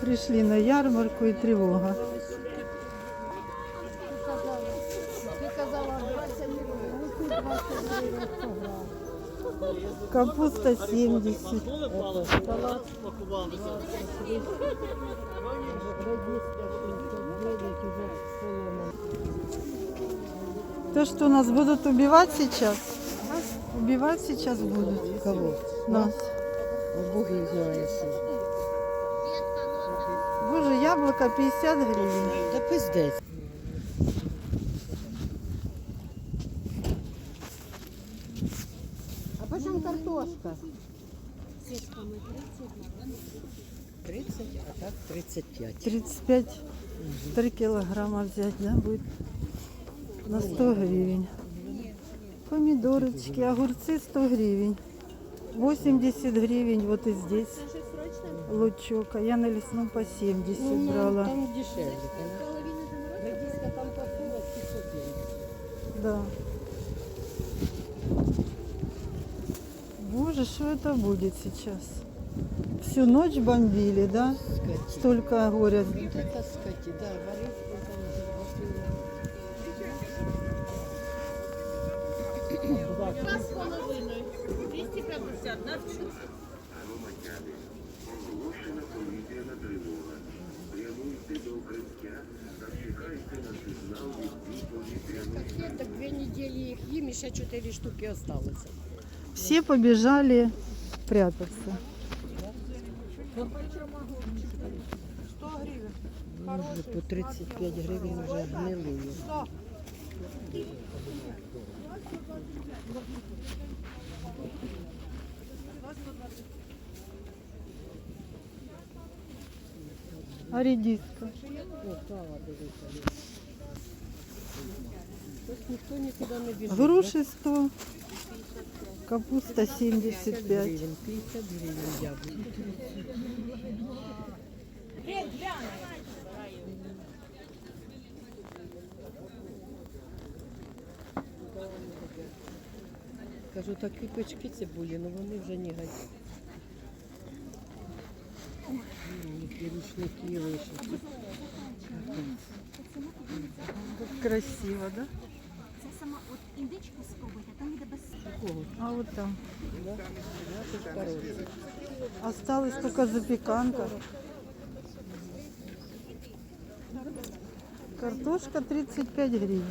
Пришли на ярмарку и тревога. Ти казала 20 гривень, тут 20 гривень 100 грам. Капуста 70. Салат 20, редиска 69 уже поломан. То, что нас будут убивать сейчас? Убивать сейчас будут Кого? нас. Бог знає що. Боже, яблоко 50 гривен. Та пиздець. А по чому картошка? 30, а так 35. 35, 3 килограмма взять, да, будет на 100 гривен. Помидорочки, огурцы 100 гривен. 80 гривен вот и здесь. Лучок, а я на лесном по 70 Ну, брала. Там дешевле, конечно. Редиска там по 40, 51. Да. Боже, что это будет сейчас? Всю ночь бомбили, да? Скотина. Столько горя. Вот это скоти, да, варюшку Так, так две недели их їм, і ще чотири штуки осталося. Все побежали прятаться. Може, по 35 гривень вже гнили. не біжить. Груши 100, капуста 50 75. гривень, 50 гривень яблук. Кажу, такі печки цибулі, але вони вже не гадять. Які рушники вишиті. Как красиво, да? Це сама от індичку спробуйте, там іде без Кого? А вот там. Да? Наші ж хороші. Осталась только запеканка. Картошка 35 гривен.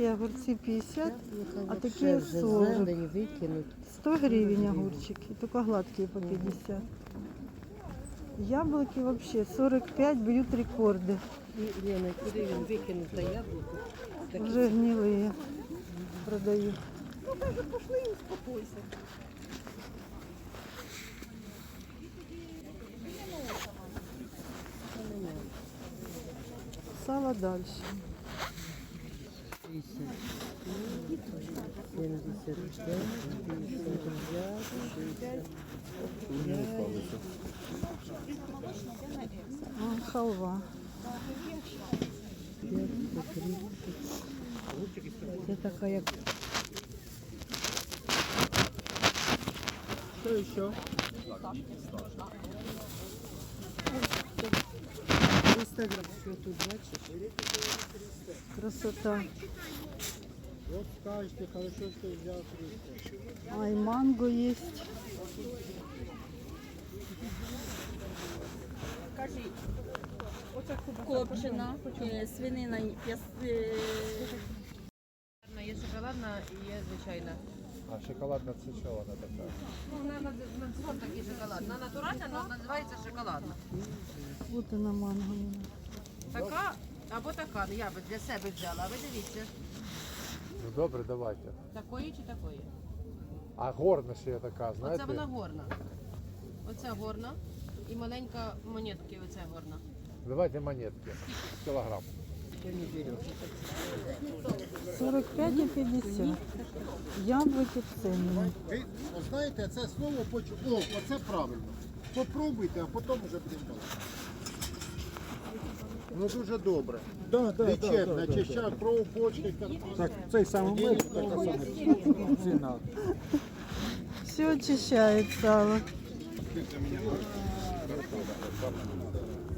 Гладкие огурцы 50, а такие вже 40. зелень викинуть. 100 гривен огурчики, только гладкие по 50. Яблоки вообще 45 бьют рекорды, І Лена, куди він викинув та яблуко? Так уже гнилые продают. Сало дальше. 50, 75, 55, 60. А, халва. Це така як Что еще? 300 грам. Що тут бачиш? Красота. Вот скажете, хорошо, что взял 300. А, и манго есть. Копчена, е, свинина, яс- е, Є шоколадна і є звичайна. А шоколадная це що вона така? Ну, вона на, на сорт такий шоколадна. Вона натуральна, але називається шоколадна. Вот она манго. Така або така. Ну, я би для себе взяла, а ви дивіться, Ну добре, давайте. такої чи такої. А горна ще є така, Оце знаєте? вона горна. Оця горна. І маленька монетки, оця горна. Давайте монетки. Кілограм. Що не береш? 40 45 і 50. Яблуки цінні. Ви знаєте, це слово почу. О, оце правильно. Попробуйте, а потім вже будемо. Ну дуже добре. Да, да, Лічебне, чищак, кров, почки, Так, цей самий мир, така сама ціна. Все очищает сало.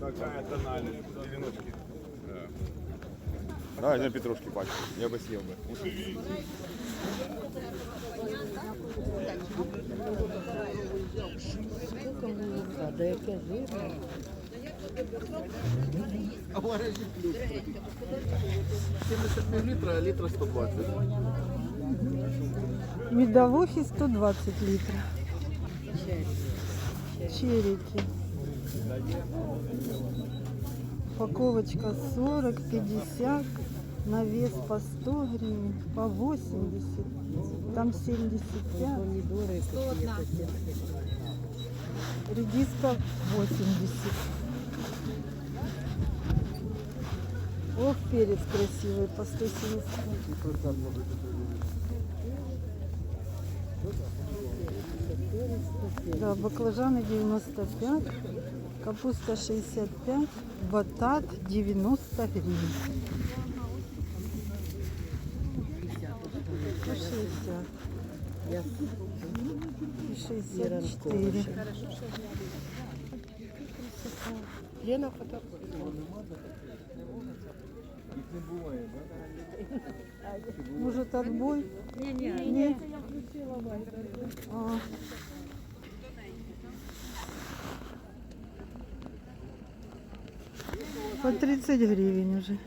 Какая тональность? Девяностки. Да, я петрушки пачку. Я бы съел бы. А в гаражі плюс. 70 мл, а літра 120. Медовухи 120 литров. Черики. Упаковочка 40, 50. На вес по 100 гривен, по 80. Там 75. Редиска 80. Ох, перец красивый, по 170. Да, баклажаны 95, капуста 65, батат 90 гривен. По 60. И 64. Лена фотографує. Может отбой? Не-не. А. По 30 гривен уже.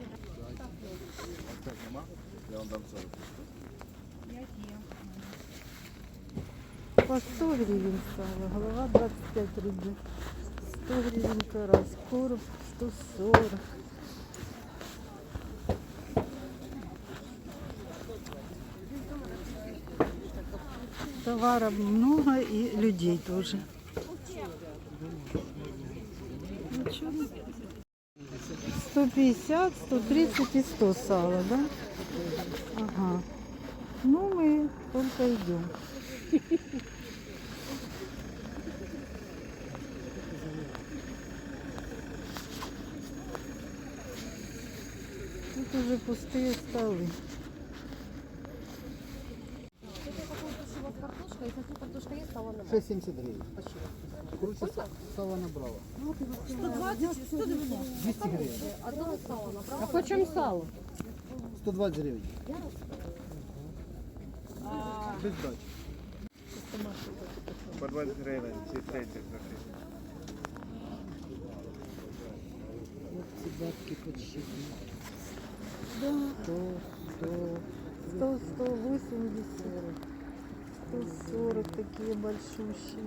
Я вам дам 40. По 100 гривен сало, голова 25 рублей. 100 гривен карась, короб 140. Товара много и людей тоже. Чё? 150, 130 и 100 сала, да? Ага. Ну, мы только идем. Тут уже пустые столы. 6,79. Круче сало набрала. 120 чи 190? 200 гривень. Одного сала набрала. А по чому сало? 120 гривень. Без дачі. По 20 гривень, ці треті гроші. Ці бабки почти. Да. 100, 100, 100, 180. 140 такие большущие.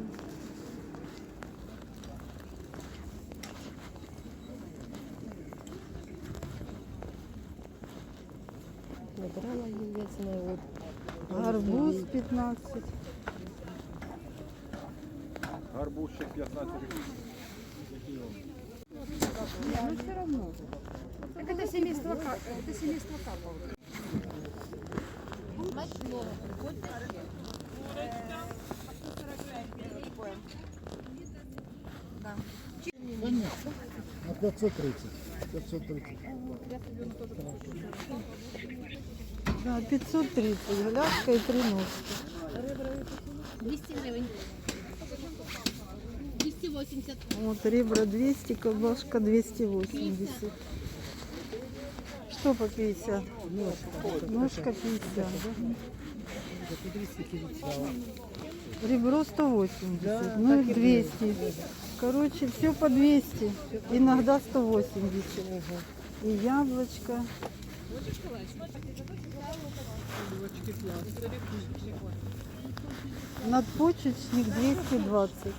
Набрала яєць вот. Арбуз 15. Гарбузчик 15 гривень. Так это семейство, это семейство Карповых. На 530. 530. Да, 530, гляшка и 3 ножки. 200 гривень. 280. Вот ребра 200, колбашка 280. Что по 50? Ножка 50, да? Ребро 180, ну и 200. Короче, все по 200, иногда 180. И яблочко. Надпочечник 220.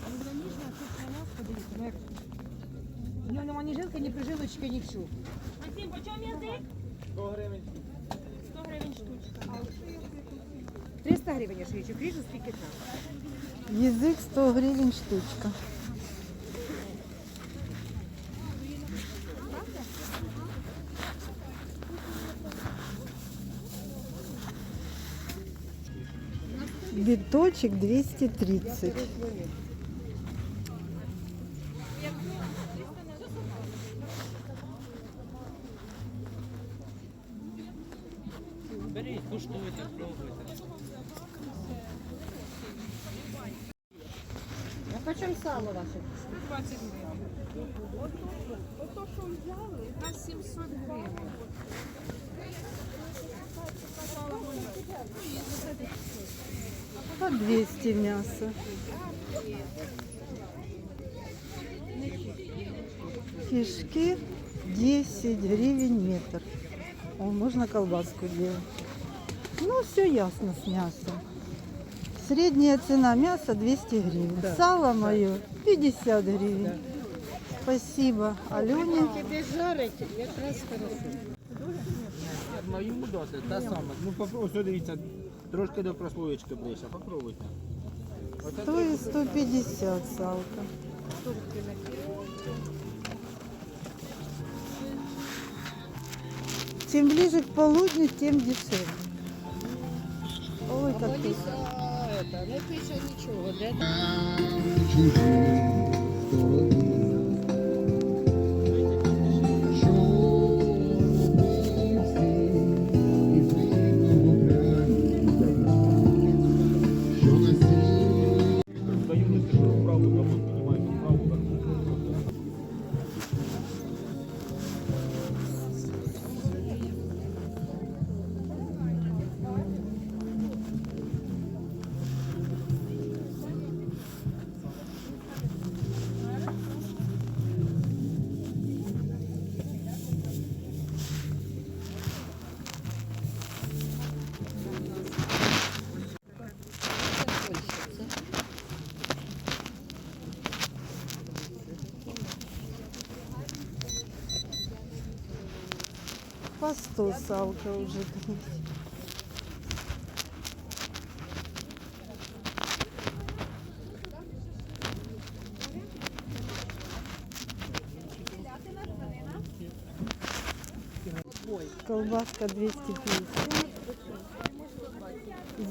В нього нема ні жилки, ні прижилочки, нічого. 100 гривень. 100 гривень штучка. 300 гривень я швидше, ріжу скільки там. Язык 100 гривен штучка. Биточек 230. Беріть, куштуйте, пробуйте. А по чому сало ваше? По 200 мясо. Фишки 10 гривен метр. О, можно колбаску делать. Ну, все ясно с мясом. Средняя цена мяса 200 гривен. Сало мое 50 гривен. Спасибо Алене. Тебе жарить хорошо Ну, йому досить, та сама. Ну, попробуйте, дивіться, трошки до прослоєчки ближче, попробуйте. Оце Стоит 150 салка. Чем ближе к полудню, тем дешевле. Ой, как тут. А, это, не пише нічого, де По 100 салка уже. Колбаска 250.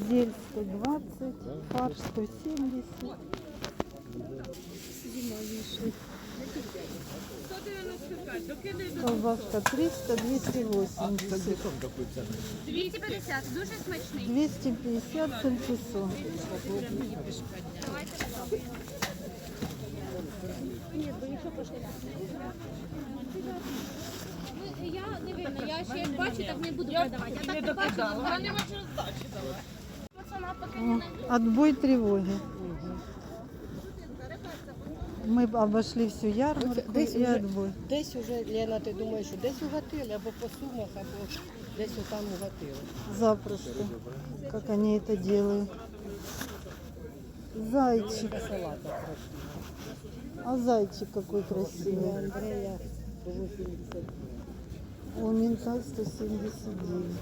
Зель 120. Фарш 170. Колбаска 300, 280. 250, дуже смачний. 250 сальчисон. Ну, я не винна, я ще як бачу, так не буду продавати. А так не бачила. Вона не бачила здачі Отбой тревоги. Мы обошли всю ярмарку Десь уже- отбой. Десь уже, Лена, ти думаєш, що десь угатили, або по сумах, або десь отам угатили. Запросто. Как они это делают. Зайчик. А зайчик какой красивый. Андрея по 80. У мента 179.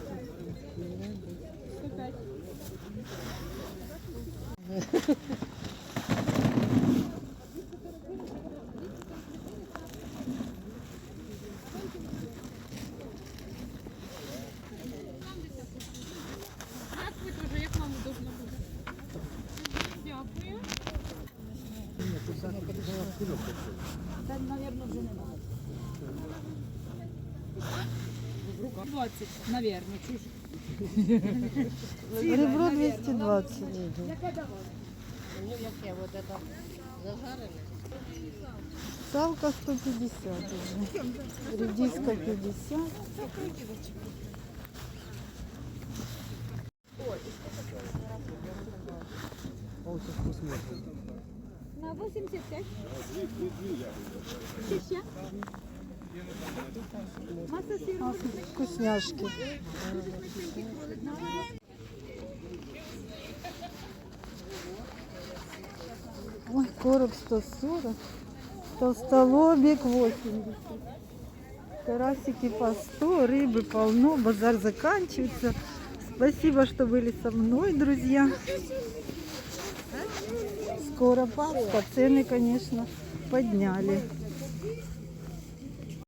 Ребро 220. Ну, яке, от це зажарене? Салка 150 уже. Редиска 50. На 85. Ще вкусняшки. Ой, короб 140. Толстолобик 80. Карасики по 100, рыбы полно, базар заканчивается. Спасибо, что были со мной, друзья. Скоро Пасха, цены, конечно, подняли.